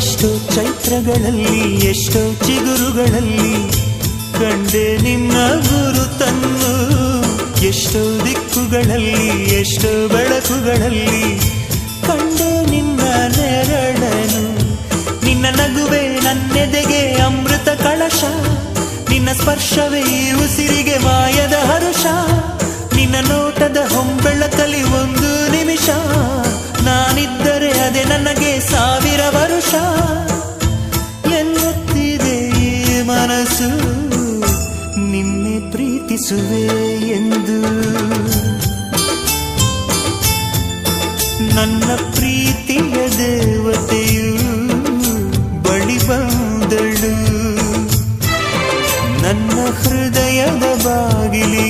ಎಷ್ಟೋ ಚೈತ್ರಗಳಲ್ಲಿ, ಎಷ್ಟೋ ಚಿಗುರುಗಳಲ್ಲಿ ಕಂಡೆ ನಿನ್ನ ಗುರುತನ್ನು ಎಷ್ಟೋ ದಿಕ್ಕುಗಳಲ್ಲಿ, ಎಷ್ಟೋ ಬೆಳಕುಗಳಲ್ಲಿ ಕಂಡೆ ನಿನ್ನ ನೆರಳನು ನಿನ್ನ ನಗುವೆ ನನ್ನೆದೆಗೆ ಅಮೃತ ಕಳಶ. ನಿನ್ನ ಸ್ಪರ್ಶವೇ ಉಸಿರಿಗೆ ಮಾಯದ ಹರುಷ. ಮನಸ್ಸು ನಿನ್ನೆ ಪ್ರೀತಿಸುವೆ ಎಂದು. ನನ್ನ ಪ್ರೀತಿಯ ದೇವತೆಯು ಬಳಿ ಬಂದಳು. ನನ್ನ ಹೃದಯದ ಬಾಗಿಲಿ